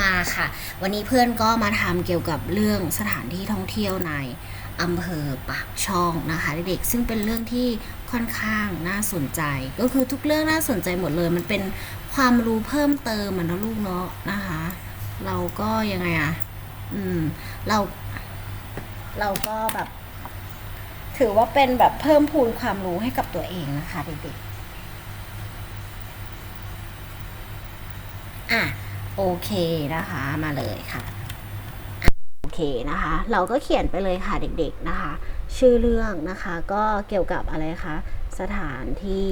มาค่ะ วันนี้เพื่อนก็มาทำเกี่ยวกับเรื่องสถานที่ท่องเที่ยวในอำเภอปากช่องนะคะเด็กๆซึ่งเป็นเรื่องที่ค่อนข้างน่าสนใจ ก็คือทุกเรื่องน่าสนใจหมดเลย มันเป็นความรู้เพิ่มเติมมันนะลูกเนาะนะคะ เราก็ยังไงอะอืมเรา เราก็แบบ ถือว่าเป็นแบบเพิ่มพูนความรู้ให้กับตัวเองนะคะเด็กๆอะ โอเคนะคะมาเลยค่ะ โอเคนะคะ เราก็เขียนไปเลยค่ะเด็กๆนะคะ ชื่อเรื่องนะคะก็เกี่ยวกับอะไรคะสถานที่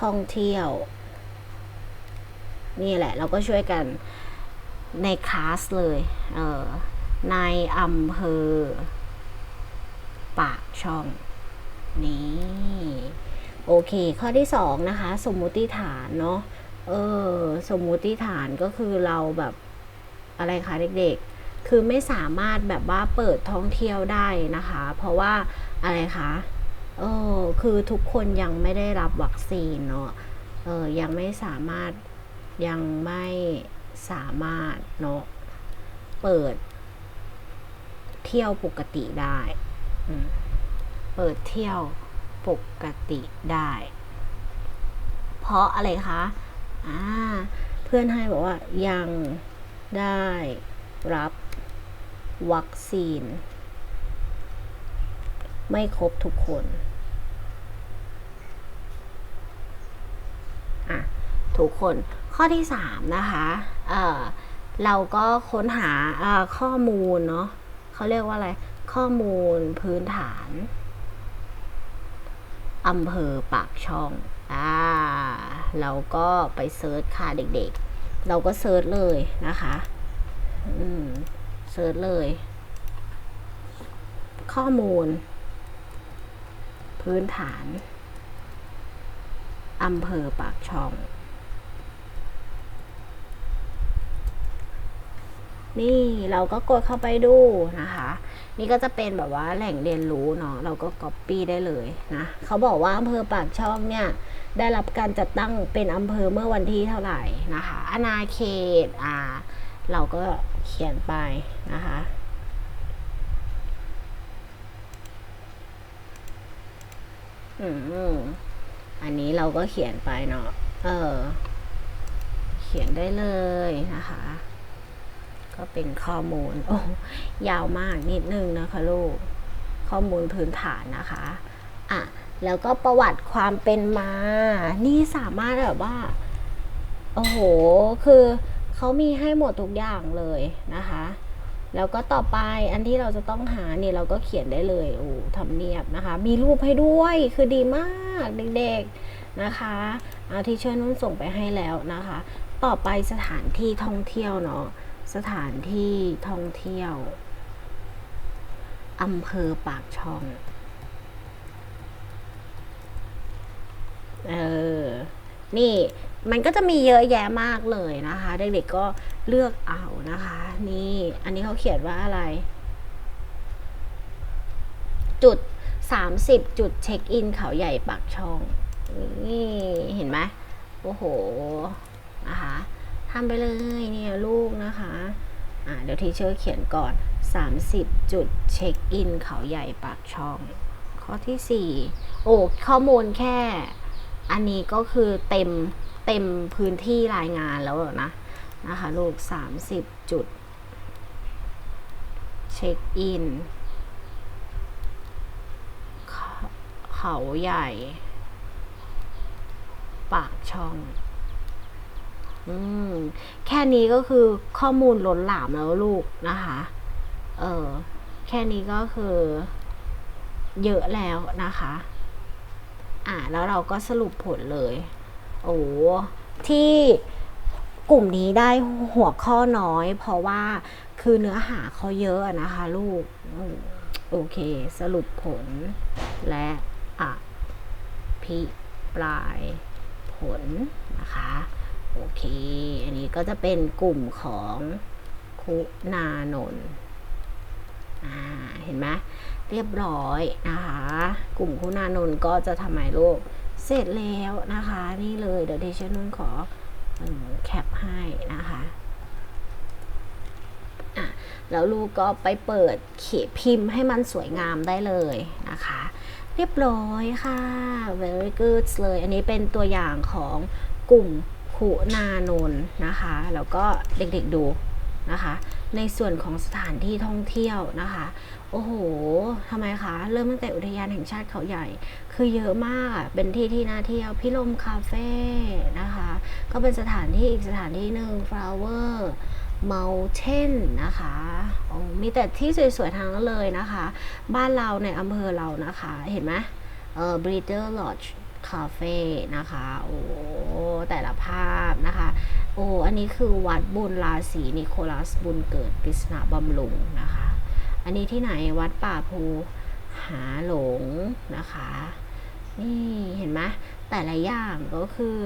ท่องเที่ยว นี่แหละเราก็ช่วยกันในคลาสเลยเออในอำเภอ ปากช่อง นี่ โอเค ข้อที่สองนะคะ สมมุติฐานเนาะ เออสมมุติฐานก็คือเราแบบอะไรคะเด็กๆ คือไม่สามารถแบบว่าเปิดท่องเที่ยวได้นะคะ เพราะว่าอะไรคะเออคือทุกคนยังไม่ได้รับวัคซีนเนาะเออยังไม่สามารถยังไม่สามารถเนาะเปิด เที่ยวปกติได้เปิดเที่ยวปกติได้ เพราะอะไรคะ อ่าเพื่อนให้บอกว่ายังได้รับวัคซีน ไม่ครบทุกคนอะทุกคนข้อที่สามนะคะเออเราก็ค้นหาข้อมูลเนาะเขาเรียกว่าอะไร ข้อมูลพื้นฐานอำเภอปากช่อง อ่า เราก็ไปเซิร์ชค่ะเด็กๆ เราก็เซิร์ชเลยนะคะอืมเซิร์ชเลย ข้อมูล พื้นฐานอำเภอปากช่อง นี่เราก็กดเข้าไปดูนะคะ นี่ก็จะเป็นแบบว่าแหล่งเรียนรู้เนาะเราก็ copy ได้เลยนะเขาบอกว่าอำเภอปากช่องเนี่ย ได้รับการจัดตั้งเป็นอำเภอเมื่อวันที่เท่าไหร่นะคะอาณาเขตอ่าเราก็เขียนไปนะคะอืมอันนี้เราก็เขียนไปเนาะเออ เขียนได้เลยนะคะ ก็เป็นข้อมูล โอ้ยาวมากนิดนึงนะคะลูก ข้อมูลพื้นฐานนะคะอะ แล้วก็ประวัติความเป็นมา นี่สามารถแบบว่า โอ้โห คือเขามีให้หมดทุกอย่างเลยนะคะ แล้วก็ต่อไปอันที่เราจะต้องหาเนี่ยเราก็เขียนได้เลย โอ้ทำเนียบนะคะ มีรูปให้ด้วย คือดีมากเด็กๆนะคะอาที่เชิญนุ่นส่งไปให้แล้วนะคะ ต่อไปสถานที่ท่องเที่ยวเนาะ สถานที่ท่องเที่ยวอำเภอปากช่อง เออ นี่มันก็จะมีเยอะแยะมากเลยนะคะ เด็กๆก็เลือกเอานะคะ นี่อันนี้เขาเขียนว่าอะไร จุดสามสิบจุดเช็คอินเขาใหญ่ปากช่อง นี่เห็นไหมโอ้โหนะคะทำไปเลยเนี่ยลูกนะคะอ่าเดี๋ยวทีเชอร์เขียนก่อน 30 จุดเช็คอินเขาใหญ่ปากช่อง ข้อที่ 4 โอ้ข้อมูลแค่ อันนี้ก็คือเต็มเต็มพื้นที่รายงานแล้วนะนะคะลูก 30 จุด เช็คอิน เขาใหญ่ ปากช่องอืมแค่นี้ก็คือข้อมูลล้นหลามแล้วลูกนะคะ เออ แค่นี้ก็คือเยอะแล้วนะคะ อ่าแล้วเราก็สรุปผลเลย โอ้ที่กลุ่มนี้ได้หัวข้อน้อย เพราะว่าคือเนื้อหาเขาเยอะนะคะลูก โอเค สรุปผลและอภิปรายผลนะคะ โอเค อันนี้ก็จะเป็นกลุ่มของคุณานนท์เห็นไหม เรียบร้อยนะคะ กลุ่มคุณานนท์ก็จะทำไมลูกเสร็จแล้วนะคะ นี่เลยเดี๋ยวเดชนุ่นขอแคปให้ให้นะคะแล้วลูกก็ไปเปิดเขียพิมพ์ให้มันสวยงามได้เลยนะคะ เรียบร้อยค่ะ very good เลย อันนี้เป็นตัวอย่างของกลุ่มคุณานนท์นะคะ แล้วก็เด็กๆดูนะคะ ในส่วนของสถานที่ท่องเที่ยวนะคะ โอ้โหทำไมคะ เริ่มตั้งแต่อุทยานแห่งชาติเขาใหญ่ คือเยอะมาก เป็นที่ที่น่าเที่ยว พิลมคาเฟ่นะคะ ก็เป็นสถานที่อีกสถานที่หนึ่ง flower mountain นะคะมีแต่ที่สวยๆ ทางนั้นเลยนะคะ บ้านเราในอำเภอเรานะคะ เห็นไหมเออ breeder lodge cafe นะคะ โอ้แต่ละภาพนะคะ โอ้อันนี้คือวัดบุญราศีนิโคลัสบุญเกิดกฤษณะบำรุงนะคะ อันนี้ที่ไหนวัดป่าภูหาหลงนะคะ นี่เห็นไหมแต่ละอย่างก็คือ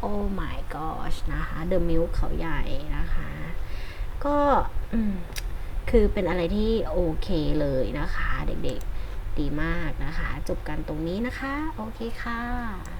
โอ้ my gosh นะคะ The Milk เขาใหญ่นะคะ ก็คือเป็นอะไรที่โอเคเลยนะคะเด็กๆ ดีมากนะคะ จบกันตรงนี้นะคะ โอเคค่ะ